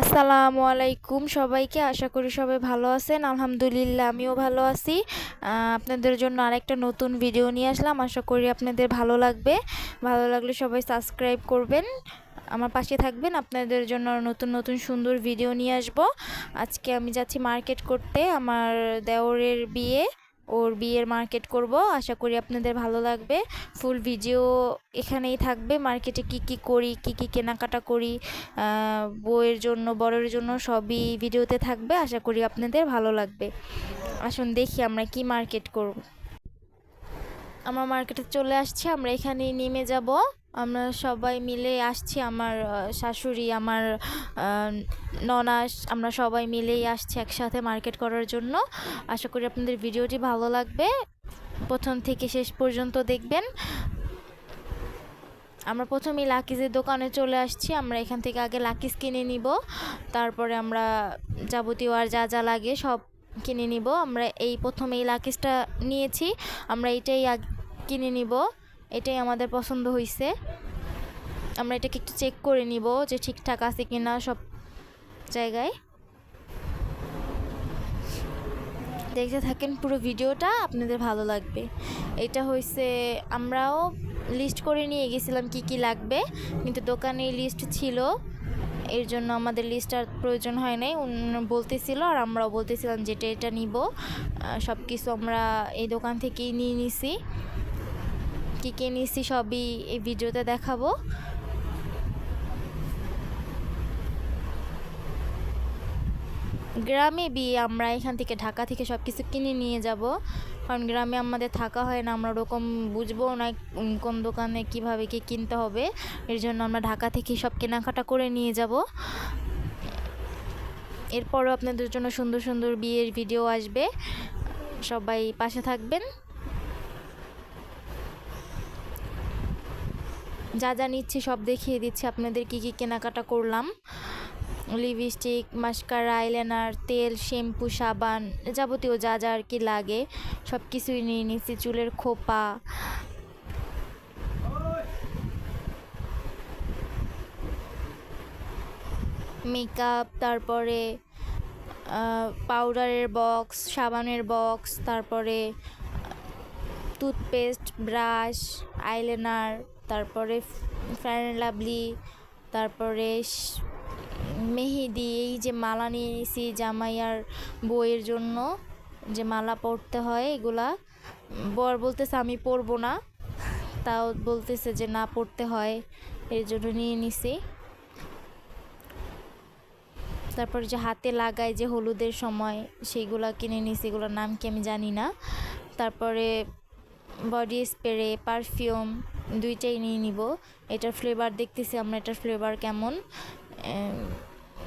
আসসালামু আলাইকুম সবাইকে, আশা করি সবাই ভালো আছেন। আলহামদুলিল্লাহ, আমিও ভালো আছি। আপনাদের জন্য আরেকটা নতুন ভিডিও নিয়ে আসলাম। আশা করি আপনাদের ভালো লাগবে। ভালো লাগলে সবাই সাবস্ক্রাইব করবেন। আমার পাশে থাকবেন। আপনাদের জন্য নতুন নতুন সুন্দর ভিডিও নিয়ে আসব। আজকে আমি যাচ্ছি মার্কেট করতে। আমার দেওরের বিয়ে। ওর বিয়ের মার্কেট করব। আশা করি আপনাদের ভালো লাগবে। ফুল ভিডিও এখানেই থাকবে। মার্কেটে কি কি করি কি কি কেনাকাটা করি আহ, বউয়ের জন্য বরের জন্য সবই ভিডিওতে থাকবে। আশা করি আপনাদের ভালো লাগবে। আসুন দেখি আমরা কি মার্কেট করব। আমরা মার্কেটে চলে আসছি। আমরা এখানেই নেমে যাব। আমরা সবাই মিলে আসছি, আমার শাশুড়ি, আমার ননাস আমরা সবাই মিলেই আসছি একসাথে মার্কেট করার জন্য। আশা করি আপনাদের ভিডিওটি ভালো লাগবে। প্রথম থেকে শেষ পর্যন্ত দেখবেন। আমরা প্রথমেই লাকিজের দোকানে চলে আসছি, আমরা এখান থেকে আগে লাকিজ কিনে নিব। তারপরে আমরা যাবতীয় আর যা যা লাগে সব কিনে নিব। আমরা এই প্রথমে এই লাকিজটা নিয়েছি, আমরা এটাই কিনে নিব। এটাই আমাদের পছন্দ হয়েছে আমরা এটাকে একটু চেক করে নিব যে ঠিকঠাক আছে কিনা সব জায়গায়। দেখতে থাকেন পুরো ভিডিওটা, আপনাদের ভালো লাগবে। এটা হয়েছে আমরাও লিস্ট করে নিয়ে গেছিলাম কি কি লাগবে, কিন্তু দোকানে লিস্ট ছিল। এর জন্য আমাদের লিস্ট আর প্রয়োজন হয় নাই। বলতেছিল আর আমরাও বলতেছিলাম যেটা এটা নিব। সব কিছু আমরা এই দোকান থেকেই নিয়ে নিছি। কী কী নিছি সবই এই ভিডিওতে দেখাবো। গ্রামে বিয়ে আমরা এখান থেকে ঢাকা থেকে সব কিছু কিনে নিয়ে যাব। কারণ গ্রামে আমাদের থাকা হয় না, আমরা ওরকম বুঝব না কোন দোকানে কীভাবে কি কিনতে হবে। এর জন্য আমরা ঢাকা থেকে সব কেনাকাটা করে নিয়ে যাব। এরপরও আপনাদের জন্য সুন্দর সুন্দর বিয়ের ভিডিও আসবে। সবাই পাশে থাকবেন। যা যা নিচ্ছি সব দেখিয়ে দিচ্ছি। আপনাদের কি কি কেনাকাটা করলাম? লিপস্টিক, মাস্কারা, আইলাইনার, তেল, শ্যাম্পু, সাবান যাবতীয় যা যা আর কি লাগে সব কিছুই নিয়ে নিচ্ছি। চুলের খোপা। মেকআপ, তারপরে পাউডারের বক্স, সাবানের বক্স, তারপরে টুথপেস্ট ব্রাশ আইলাইনার তারপরে ফ্যান লাভলি তারপরে মেহেদি, এই যে মালা নিয়ে নিয়েছি জামাই আর বউয়ের জন্য, যে মালা পরতে হয় এগুলা। বর বলতেছে, আমি পরবো না। তাও বলতেছে যে, না, পরতে হয়। এর জন্য নিয়ে নিছি। তারপর যে হাতে লাগায় যে হলুদের সময় সেইগুলো কিনে নিছি। এগুলোর নাম কি আমি জানি না। তারপরে বডি স্প্রে পারফিউম দুইটাই নিয়ে নিব। এটার ফ্লেভার দেখতেছি আমরা, এটার ফ্লেভার কেমন।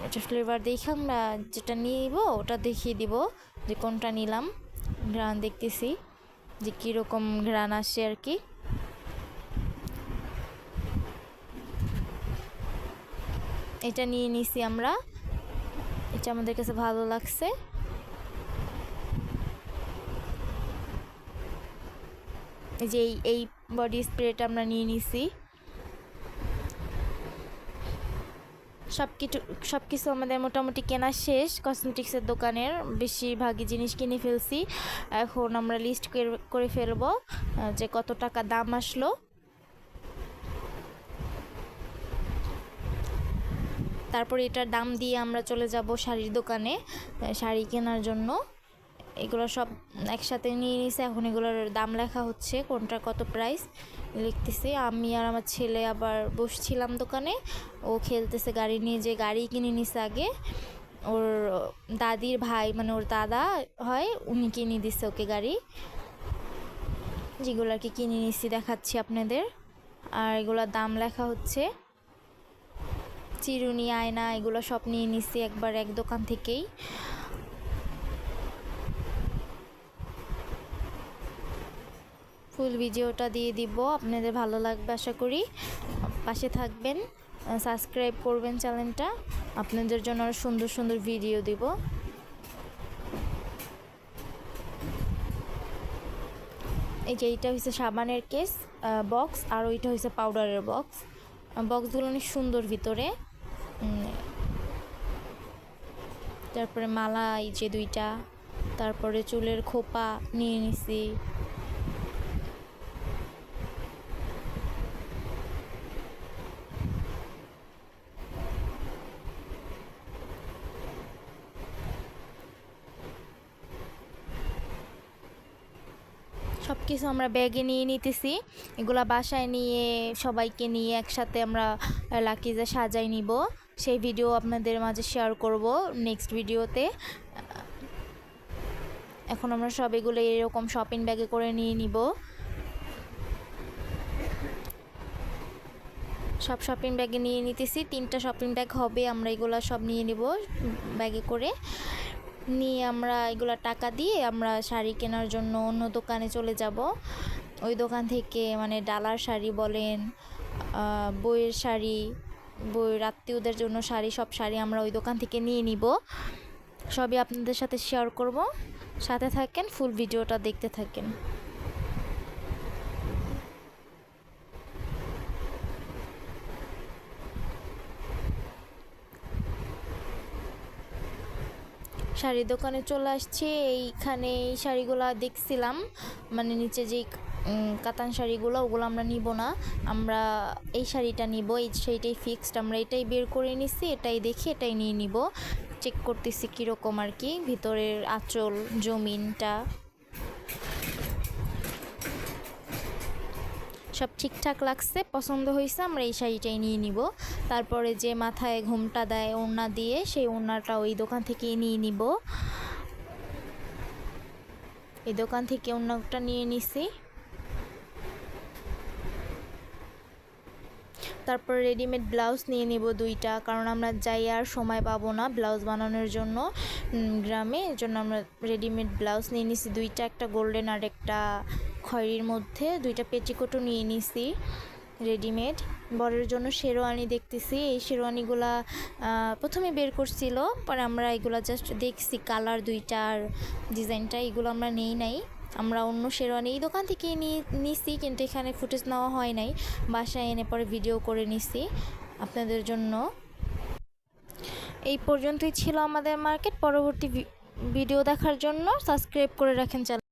এটার ফ্লেভার দেখে আমরা যেটা নিয়ে নিব, ওটা দেখিয়ে দিব যে কোনটা নিলাম। ঘ্রাণ দেখতেছি যে কীরকম ঘ্রাণ আসে আর কি। এটা নিয়ে নিছি আমরা। এটা আমাদের কাছে ভালো লাগছে। যে এই- বডি স্প্রেটা আমরা নিয়ে নিছি। সব কিছু সব কিছু আমাদের মোটামুটি কেনা শেষ। কসমেটিক্সের দোকানের বেশিরভাগই জিনিস কিনে ফেলছি। এখন আমরা লিস্ট করে ফেলব যে কত টাকা দাম আসলো। তারপর এটার দাম দিয়ে আমরা চলে যাব শাড়ির দোকানে শাড়ি কেনার জন্য। এগুলো সব একসাথে নিয়ে নিছে। এখন এগুলোর দাম লেখা হচ্ছে, কোনটা কত প্রাইস লিখতেছি। আমি আর আমার ছেলে আবার বসছিলাম দোকানে, ও খেলতেছে গাড়ি নিয়ে, যে গাড়ি কিনে নিছে আগে, ওর দাদির ভাই মানে ওর দাদা হয়, উনি কিনে দিছে ওকে গাড়ি। যেগুলো আর কি কিনে নিছি, দেখাচ্ছি আপনাদের। আর এগুলোর দাম লেখা হচ্ছে, চিরুনি, আয়না, এগুলো সব নিয়ে নিছি একবার এক দোকান থেকেই। ফুল ভিডিওটা দিয়ে দিব। আপনাদের ভালো লাগবে আশা করি। পাশে থাকবেন সাবস্ক্রাইব করবেন চ্যানেলটা আপনাদের জন্য আরও সুন্দর সুন্দর ভিডিও দিব। এই যে এইটা হচ্ছে সাবানের কেস বক্স আর ওইটা হচ্ছে পাউডারের বক্স বক্সগুলো অনেক সুন্দর ভিতরে। তারপরে মালা এই যে দুইটা, তারপরে চুলের খোপা নিয়ে নিছি। সব কিছু আমরা ব্যাগে নিয়ে নিতেছি। এগুলা বাসায় নিয়ে সবাইকে নিয়ে একসাথে আমরা লাকিজে সাজাই নিব। সেই ভিডিও আপনাদের মাঝে শেয়ার করব নেক্সট ভিডিওতে। এখন আমরা সব এগুলো এরকম শপিং ব্যাগে করে নিয়ে নিব। সব শপিং ব্যাগে নিয়ে নিতেছি। তিনটা শপিং ব্যাগ হবে, আমরা এগুলো সব নিয়ে নিব ব্যাগে করে। নিয়ে আমরা এগুলো টাকা দিয়ে আমরা শাড়ি কেনার জন্য অন্য দোকানে চলে যাব। ওই দোকান থেকে মানে ডালার শাড়ি বলেন বইয়ের শাড়ি, বইয়ের আত্মীয়দের জন্য শাড়ি, সব শাড়ি আমরা ওই দোকান থেকে নিয়ে নিব। সবই আপনাদের সাথে শেয়ার করব। সাথে থাকেন ফুল ভিডিওটা দেখতে থাকেন। শাড়ির দোকানে চলে আসছি। এইখানে এই শাড়িগুলা দেখছিলাম। মানে নিচে যেই কাতান শাড়িগুলো, ওগুলো আমরা নিব না। আমরা এই শাড়িটা নিব, এই শাড়িটাই ফিক্সড আমরা এটাই বের করে নিছি, এটাই দেখি, এটাই নিয়ে নিব। চেক করতেছি কীরকম আর কি, ভিতরের আঁচল, জমিনটা। সব ঠিকঠাক লাগছে, পছন্দ হয়েছে আমরা এই শাড়িটাই নিয়ে নিব। তারপরে যে মাথায় ঘুমটা দেয় ওড়না দিয়ে, সেই ওড়নাটা ওই দোকান থেকেই নিয়ে নিব। এই দোকান থেকে ওড়নাটা নিয়ে নিছি। তারপর রেডিমেড ব্লাউজ নিয়ে নিব দুইটা, কারণ আমরা যাই আর সময় পাবো না ব্লাউজ বানানোর জন্য গ্রামে। এর জন্য আমরা রেডিমেড ব্লাউজ নিয়ে নিছি দুইটা, একটা গোল্ডেন আর একটা খয়েরির মধ্যে দুইটা পেটিকোটও নিয়ে নিছি, রেডিমেড। বরের জন্য শেরওয়ানি দেখতেছি। এই শেরওয়ানিগুলা প্রথমে বের করছিল, পরে আমরা এগুলা জাস্ট দেখছি কালার দুইটার ডিজাইনটা, এগুলো আমরা নেই নাই। আমরা অন্য শেরওয়ানি এই দোকান থেকেই নিয়ে নিছি, কিন্তু এখানে ফুটেজ নেওয়া হয় নাই। বাসায় এনে পরে ভিডিও করে নিছি আপনাদের জন্য। এই পর্যন্তই ছিল আমাদের মার্কেট। পরবর্তী ভিডিও দেখার জন্য সাবস্ক্রাইব করে রাখেন চ্যানেল